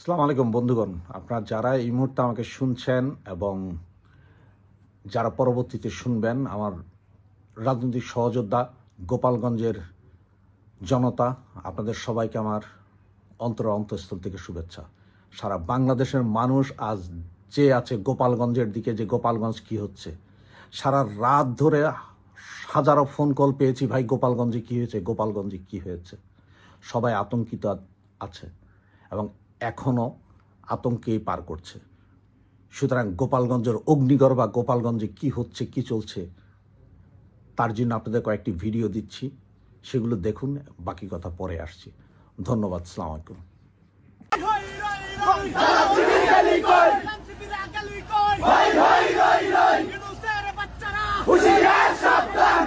আসসালামু আলাইকুম বন্ধুগণ। আপনারা যারা এই মুহূর্তে আমাকে শুনছেন এবং যারা পরবর্তীতে শুনবেন আমার রাজনৈতিক সহযোদ্ধা গোপালগঞ্জের জনতা, আপনাদের সবাইকে আমার অন্তর অন্তঃস্থল থেকে শুভেচ্ছা। সারা বাংলাদেশের মানুষ আজ যে আছে গোপালগঞ্জের দিকে, যে গোপালগঞ্জ কি হচ্ছে? সারা রাত ধরে হাজারো ফোন কল পেয়েছি, ভাই, গোপালগঞ্জে কি হয়েছে? গোপালগঞ্জে কি হয়েছে? সবাই আতঙ্কিত আছে। এবং এখনও আতঙ্কেই পার করছে। সুতরাং গোপালগঞ্জের অগ্নিগড় বা গোপালগঞ্জে কি হচ্ছে কি চলছে তার জন্য আপনাদের কয়েকটি ভিডিও দিচ্ছি। সেগুলো দেখুন বাকি কথা পরে আসছি। ধন্যবাদ সালাম আলাইকুম। হুশিয়ার সাবধান।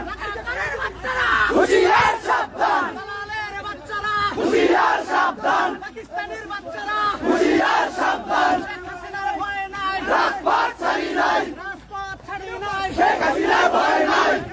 হুশিয়ার সাবধান হুশিয়ার সাবধান পাকিস্তানের বাচ্চারা হুশিয়ার সাবধান শেখ হাসিনার ভয় নাই। শেখ হাসিনার ভয় নাই।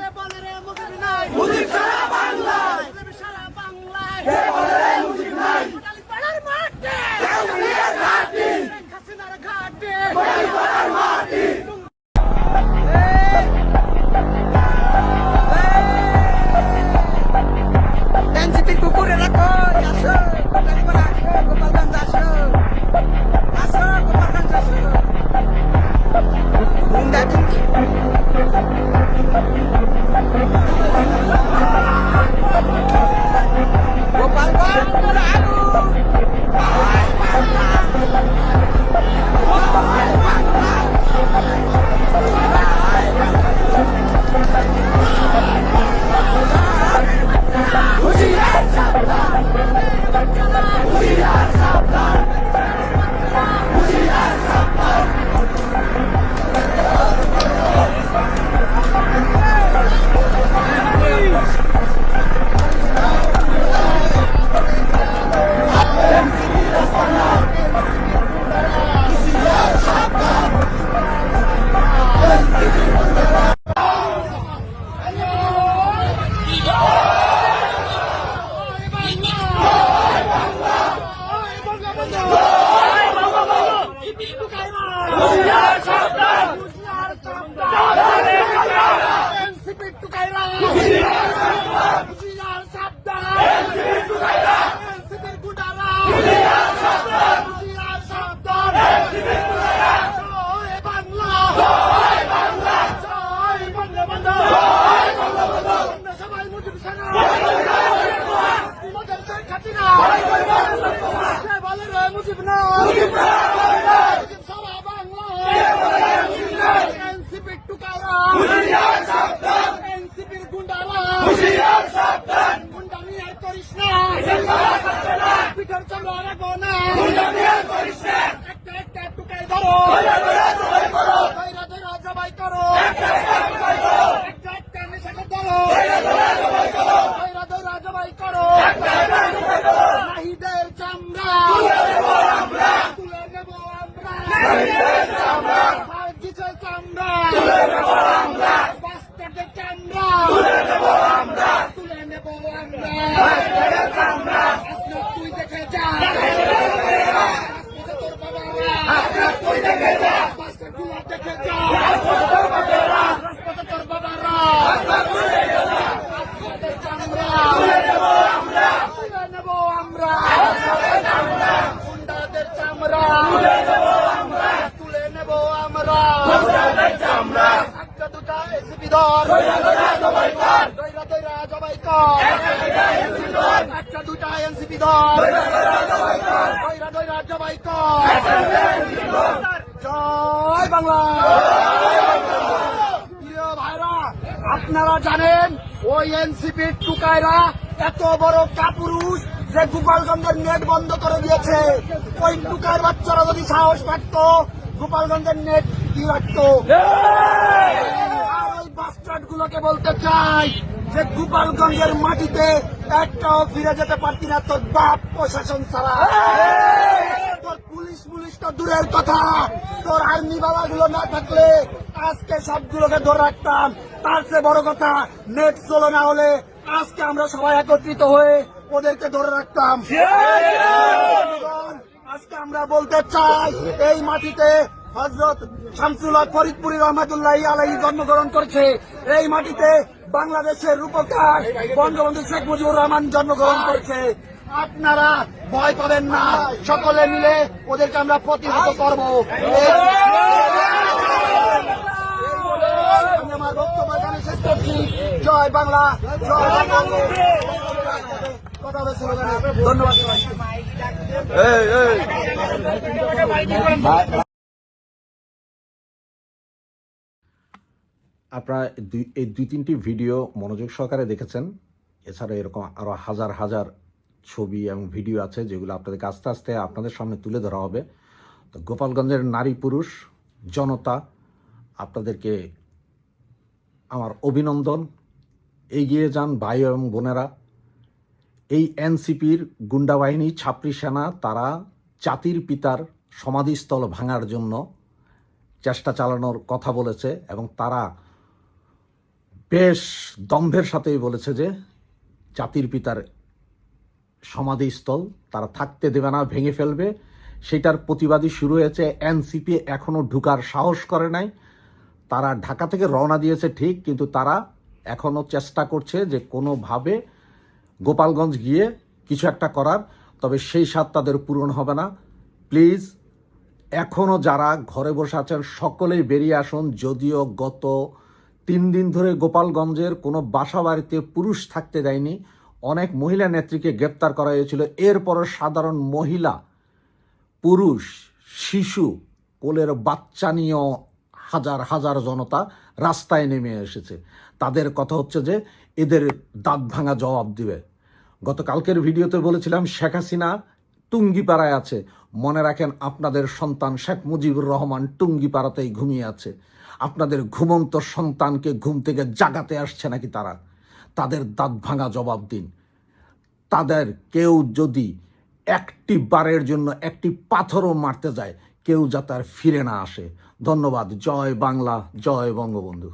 একটা একটা টুকাই ধরো ধরে ধরে জবাই করো দৈরা দৈরা জবাই করো একটা একটা জবাই করো একটা একটা নেশাকে ধরো ধরে ধরে জবাই করো দৈরা দৈরা জবাই করো একটা একটা জবাই করো নাহিদের চামড়া তুলে দেব আমরা তুলে নেব আমরা শহীদের চামড়া সার্জিসের চামড়া তুলে দেব আমরা বাস্টার্ডের চামড়া তুলে দেব আমরা তুলে নেব আমরা শহীদের চামড়া আসলে তুই দেখে যা রাজপথে তোর বাবারা আজকে তুই দেখে যা বাস্টার্ডগুলো দেখে যা তোর বাপেরা রাজপথে তোর বাবারা আজকে তুই দেখে যা বাস্টার্ডের চামড়া তুলে দেব আমরা তুলে নেব আমরা শহীদের চামড়া গুন্ডাদের চামড়া তুলে দেব আমরা তুলে নেব আমরা শহীদের চামড়া একটা দুটা দৈরা দৈরা জবাই কর। একটা দুটা এনসিপি ধর ধরে ধরে দৈরা দৈরা জবাই কর। জয় বাংলা। প্রিয় ভাইরা আপনারা জানেন ওই এনসিপির টুকাইরা এত বড় কাপুরুষ যে গোপালগঞ্জের নেট বন্ধ করে দিয়েছে। ওই টুকার বাচ্চারা যদি সাহস পারত গোপালগঞ্জের নেট কি রাখতো গুলোকে বলতে চাই যে গোপালগঞ্জের মাটিতে একটাও ফিরে যেতে পারতি না তোর বাপ প্রশাসন ছাড়া। তোর পুলিশ পুলিশ তো দূরের কথা। তোর আর্মি বাবা গুলো না থাকলে আজকে সবগুলোকে ধরে রাখতাম। তার চেয়ে বড় কথা নেট চলো না হলে আজকে আমরা সবাই একত্রিত হয়ে ওদেরকে ধরে রাখতাম। আজকে আমরা বলতে চাই এই মাটিতে হজরত শামসুল হক ফরিদপুরি রহমতুল্লাহ আলাই জন্মগ্রহণ করেছে। এই মাটিতে বাংলাদেশের রূপকার বঙ্গবন্ধু শেখ মুজিবুর রহমান জন্মগ্রহণ করেছে। আপনারা ভয় পাবেন না, সকলে মিলে ওদেরকে আমরা প্রতিহত করব। জয় বাংলা। ধন্যবাদ আপনারা দুই, এই দুই তিনটি ভিডিও মনোযোগ সহকারে দেখেছেন। এছাড়া এরকম আরও হাজার হাজার ছবি এবং ভিডিও আছে যেগুলো আপনাদেরকে আস্তে আস্তে আপনাদের সামনে তুলে ধরা হবে। তো গোপালগঞ্জের নারী পুরুষ, জনতা, আপনাদেরকে আমার অভিনন্দন। এগিয়ে যান ভাই এবং বোনেরা। এই এনসিপির গুন্ডা বাহিনী ছাত্রী সেনা, তারা জাতির পিতার সমাধিস্থল ভাঙার জন্য চেষ্টা চালানোর কথা বলেছে এবং তারা বেশ দম্ভের সাথেই বলেছে যে জাতির পিতার সমাধিস্থল, তারা থাকতে দেবে না, ভেঙে ফেলবে। সেটার প্রতিবাদী শুরু হয়েছে, এনসিপি এখনও ঢুকার সাহস করে নাই। তারা ঢাকা থেকে রওনা দিয়েছে ঠিক, কিন্তু তারা এখনও চেষ্টা করছে যে কোনোভাবে গোপালগঞ্জ গিয়ে কিছু একটা করার, তবে সেই স্বাদ তাদের পূরণ হবে না। প্লিজ, এখনও যারা ঘরে বসে আছেন, সকলেই বেরিয়ে আসুন, যদিও গত তিন দিন ধরে গোপালগঞ্জের কোনো বাসা বাড়িতে পুরুষ থাকতে দেয়নি। অনেক মহিলা নেত্রীকে গ্রেপ্তার করা হয়েছিল। এরপরও সাধারণ মহিলা, পুরুষ, শিশু, কোলের বাচ্চা নিয়েও হাজার হাজার জনতা রাস্তায় নেমে এসেছে। তাদের কথা হচ্ছে যে, এদের দাঁত ভাঙা জবাব দিবে। গতকালকের ভিডিওতে বলেছিলাম, শেখ হাসিনা টুঙ্গিপাড়ায় আছে। মনে রাখেন আপনাদের সন্তান শেখ মুজিবুর রহমান টুঙ্গিপাড়াতেই ঘুমিয়ে আছে। আপনাদের ঘুমন্ত সন্তানকে ঘুম থেকে জাগাতে আসছে নাকি তারা? তাদের দাঁত ভাঙা জবাব দিন। তাদের কেউ যদি একটি বারের জন্য একটি পাথরও মারতে যায়, কেউ যাতে আর ফিরে না আসে। ধন্যবাদ। জয় বাংলা, জয় বঙ্গবন্ধু।